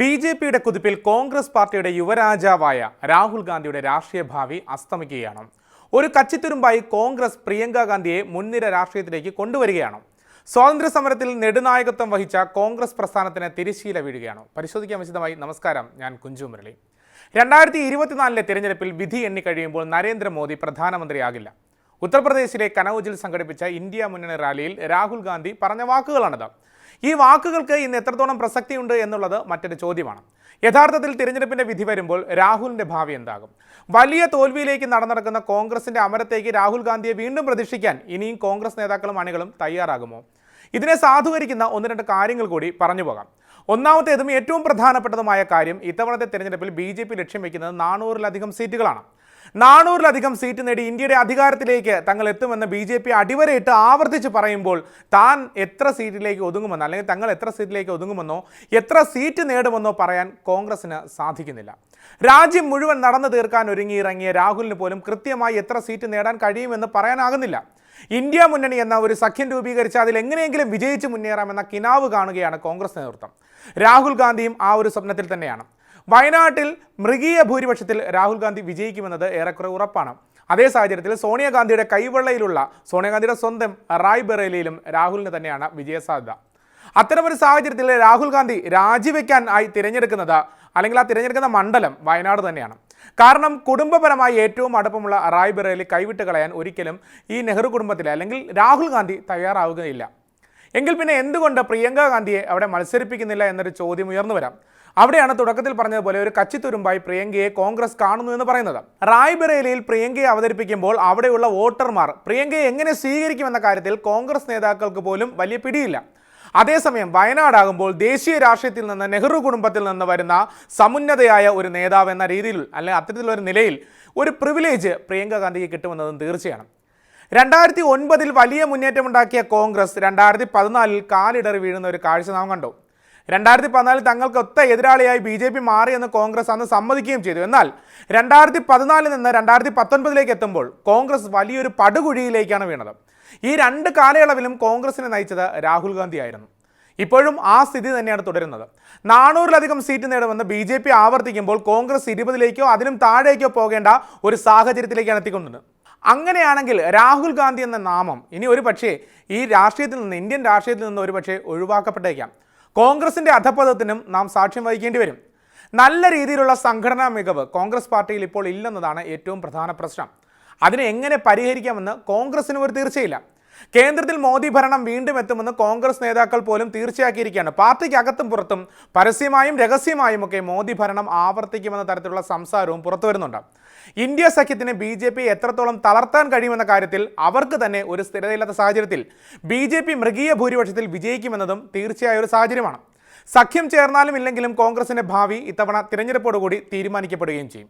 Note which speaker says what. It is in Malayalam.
Speaker 1: ബി ജെ പിയുടെ കുതിപ്പിൽ കോൺഗ്രസ് പാർട്ടിയുടെ യുവരാജാവായ രാഹുൽ ഗാന്ധിയുടെ രാഷ്ട്രീയ ഭാവി അസ്തമിക്കുകയാണ്. ഒരു കച്ചിത്തുരുമ്പായി കോൺഗ്രസ് പ്രിയങ്ക ഗാന്ധിയെ മുൻനിര രാഷ്ട്രീയത്തിലേക്ക് കൊണ്ടുവരികയാണ്. സ്വാതന്ത്ര്യ സമരത്തിൽ നെടുനായകത്വം വഹിച്ച കോൺഗ്രസ് പ്രസ്ഥാനത്തിന് തിരിശീല വീഴുകയാണ്. പരിശോധിക്കാൻ വിശദമായി നമസ്കാരം ഞാൻ കുഞ്ചു മുരളി. രണ്ടായിരത്തി ഇരുപത്തിനാലിലെ തിരഞ്ഞെടുപ്പിൽ വിധി എണ്ണിക്കഴിയുമ്പോൾ നരേന്ദ്രമോദി പ്രധാനമന്ത്രിയാകില്ല. ഉത്തർപ്രദേശിലെ കനൌജിൽ സംഘടിപ്പിച്ച ഇന്ത്യ മുന്നണി റാലിയിൽ രാഹുൽ ഗാന്ധി പറഞ്ഞ വാക്കുകളാണിത്. ഈ വാക്കുകൾക്ക് ഇന്ന് എത്രത്തോളം പ്രസക്തിയുണ്ട് എന്നുള്ളത് മറ്റൊരു ചോദ്യമാണ്. യഥാർത്ഥത്തിൽ തിരഞ്ഞെടുപ്പിന്റെ വിധി വരുമ്പോൾ രാഹുലിന്റെ ഭാവി എന്താകും? വലിയ തോൽവിയിലേക്ക് നടന്നിടക്കുന്ന കോൺഗ്രസിന്റെ അമരത്തേക്ക് രാഹുൽ ഗാന്ധിയെ വീണ്ടും പ്രതീക്ഷിക്കാൻ ഇനിയും കോൺഗ്രസ് നേതാക്കളും അണികളും തയ്യാറാകുമോ? ഇതിനെ സാധൂകരിക്കുന്ന ഒന്ന് രണ്ട് കാര്യങ്ങൾ കൂടി പറഞ്ഞു പോകാം. ഒന്നാമത്തേതും ഏറ്റവും പ്രധാനപ്പെട്ടതുമായ കാര്യം ഇത്തവണത്തെ തിരഞ്ഞെടുപ്പിൽ ബി ജെ പി ലക്ഷ്യം വയ്ക്കുന്നത് നാനൂറിലധികം സീറ്റുകളാണ്. നാനൂറിലധികം സീറ്റ് നേടി ഇന്ത്യയുടെ അധികാരത്തിലേക്ക് തങ്ങൾ എത്തുമെന്ന് ബി ജെ പി അടിവരയിട്ട് ആവർത്തിച്ച് പറയുമ്പോൾ താൻ എത്ര സീറ്റിലേക്ക് ഒതുങ്ങുമെന്നോ അല്ലെങ്കിൽ തങ്ങൾ എത്ര സീറ്റിലേക്ക് ഒതുങ്ങുമെന്നോ എത്ര സീറ്റ് നേടുമെന്നോ പറയാൻ കോൺഗ്രസിന് സാധിക്കുന്നില്ല. രാജ്യം മുഴുവൻ നടന്നു തീർക്കാൻ ഒരുങ്ങിയിറങ്ങിയ രാഹുലിന് പോലും കൃത്യമായി എത്ര സീറ്റ് നേടാൻ കഴിയുമെന്ന് പറയാനാകുന്നില്ല. ഇന്ത്യ മുന്നണി എന്ന ഒരു സഖ്യം രൂപീകരിച്ച് അതിൽ എങ്ങനെയെങ്കിലും വിജയിച്ച് മുന്നേറാമെന്ന കിനാവ് കാണുകയാണ് കോൺഗ്രസ് നേതൃത്വം. രാഹുൽ ഗാന്ധിയും ആ ഒരു സ്വപ്നത്തിൽ തന്നെയാണ്. വയനാട്ടിൽ മൃഗീയ ഭൂരിപക്ഷത്തിൽ രാഹുൽ ഗാന്ധി വിജയിക്കുമെന്നത് ഏറെക്കുറെ ഉറപ്പാണ്. അതേ സാഹചര്യത്തിൽ സോണിയാഗാന്ധിയുടെ കൈവെള്ളയിലുള്ള സോണിയാഗാന്ധിയുടെ സ്വന്തം റായ്ബറേലിയിലും രാഹുലിന് തന്നെയാണ് വിജയസാധ്യത. അത്തരമൊരു സാഹചര്യത്തിൽ രാഹുൽ ഗാന്ധി രാജിവെക്കാൻ ആയി തിരഞ്ഞെടുക്കുന്നത് അല്ലെങ്കിൽ ആ തിരഞ്ഞെടുക്കുന്ന മണ്ഡലം വയനാട് തന്നെയാണ്. കാരണം കുടുംബപരമായി ഏറ്റവും അടുപ്പമുള്ള റായ്ബറേലി കൈവിട്ട് കളയാൻ ഒരിക്കലും ഈ നെഹ്റു കുടുംബത്തിലെ അല്ലെങ്കിൽ രാഹുൽ ഗാന്ധി തയ്യാറാവുകയില്ല. എങ്കിൽ പിന്നെ എന്തുകൊണ്ട് പ്രിയങ്ക ഗാന്ധിയെ അവിടെ മത്സരിപ്പിക്കുന്നില്ല എന്നൊരു ചോദ്യം ഉയർന്നു വരാം? അവിടെയാണ് തുടക്കത്തിൽ പറഞ്ഞതുപോലെ ഒരു കച്ചിത്തുരുമ്പായി പ്രിയങ്കയെ കോൺഗ്രസ് കാണുന്നു എന്ന് പറയുന്നത്. റായ്ബറേലിയിൽ പ്രിയങ്കയെ അവതരിപ്പിക്കുമ്പോൾ അവിടെയുള്ള വോട്ടർമാർ പ്രിയങ്കയെ എങ്ങനെ സ്വീകരിക്കുമെന്ന കാര്യത്തിൽ കോൺഗ്രസ് നേതാക്കൾക്ക് പോലും വലിയ പിടിയില്ല. അതേസമയം വയനാടാകുമ്പോൾ ദേശീയ രാഷ്ട്രീയത്തിൽ നിന്ന് നെഹ്റു കുടുംബത്തിൽ നിന്ന് വരുന്ന സമുന്നതയായ ഒരു നേതാവ് എന്ന രീതിയിൽ അല്ലെങ്കിൽ അത്തരത്തിലുള്ള ഒരു നിലയിൽ ഒരു പ്രിവിലേജ് പ്രിയങ്ക ഗാന്ധിക്ക് കിട്ടുമെന്നതും തീർച്ചയാണ്. രണ്ടായിരത്തി ഒൻപതിൽ വലിയ മുന്നേറ്റമുണ്ടാക്കിയ കോൺഗ്രസ് രണ്ടായിരത്തി പതിനാലിൽ കാലിടറി വീഴുന്ന ഒരു കാഴ്ച നാം കണ്ടു. രണ്ടായിരത്തി പതിനാലിൽ തങ്ങൾക്ക് ഒത്ത എതിരാളിയായി ബി ജെ പി മാറിയെന്ന് കോൺഗ്രസ് അന്ന് സമ്മതിക്കുകയും ചെയ്തു. എന്നാൽ രണ്ടായിരത്തി പതിനാലിൽ നിന്ന് രണ്ടായിരത്തി പത്തൊൻപതിലേക്ക് എത്തുമ്പോൾ കോൺഗ്രസ് വലിയൊരു പടുകുഴിയിലേക്കാണ് വീണത്. ഈ രണ്ട് കാലയളവിലും കോൺഗ്രസിനെ നയിച്ചത് രാഹുൽ ഗാന്ധി ആയിരുന്നു ഇപ്പോഴും ആ സ്ഥിതി തന്നെയാണ് തുടരുന്നത്. നാനൂറിലധികം സീറ്റ് നേടുമെന്ന് ബി ജെ പി ആവർത്തിക്കുമ്പോൾ കോൺഗ്രസ് ഇരുപതിലേക്കോ അതിനും താഴേക്കോ പോകേണ്ട ഒരു സാഹചര്യത്തിലേക്കാണ് എത്തിക്കൊണ്ടത് അങ്ങനെയാണെങ്കിൽ രാഹുൽ ഗാന്ധി എന്ന നാമം ഇനി ഒരു പക്ഷേ ഈ രാഷ്ട്രീയത്തിൽ നിന്ന് ഇന്ത്യൻ രാഷ്ട്രീയത്തിൽ നിന്ന് ഒരു പക്ഷേ ഒഴിവാക്കപ്പെട്ടേക്കാം. കോൺഗ്രസിന്റെ അധപതത്തിനും നാം സാക്ഷ്യം വഹിക്കേണ്ടി വരും. നല്ല രീതിയിലുള്ള സംഘടനാ മികവ് കോൺഗ്രസ് പാർട്ടിയിൽ ഇപ്പോൾ ഇല്ലെന്നതാണ് ഏറ്റവും പ്രധാന പ്രശ്നം. അതിനെ എങ്ങനെ പരിഹരിക്കാമെന്ന് കോൺഗ്രസിന് ഒരു തീർച്ചയില്ല. കേന്ദ്രത്തിൽ മോദി ഭരണം വീണ്ടും എത്തുമെന്ന് കോൺഗ്രസ് നേതാക്കൾ പോലും തീർച്ചയാക്കിയിരിക്കുകയാണ്. പാർട്ടിക്ക് അകത്തും പുറത്തും പരസ്യമായും രഹസ്യമായും ഒക്കെ മോദി ഭരണം ആവർത്തിക്കുമെന്ന തരത്തിലുള്ള സംസാരവും പുറത്തു വരുന്നുണ്ട്. ഇന്ത്യ സഖ്യത്തിന് ബി ജെ പി എത്രത്തോളം തളർത്താൻ കഴിയുമെന്ന കാര്യത്തിൽ അവർക്ക് തന്നെ ഒരു സ്ഥിരതയില്ലാത്ത സാഹചര്യത്തിൽ ബി ജെ പി മൃഗീയ ഭൂരിപക്ഷത്തിൽ വിജയിക്കുമെന്നതും തീർച്ചയായ ഒരു സാഹചര്യമാണ്. സഖ്യം ചേർന്നാലും ഇല്ലെങ്കിലും കോൺഗ്രസിന്റെ ഭാവി ഇത്തവണ തിരഞ്ഞെടുപ്പോടുകൂടി തീരുമാനിക്കപ്പെടുകയും ചെയ്യും.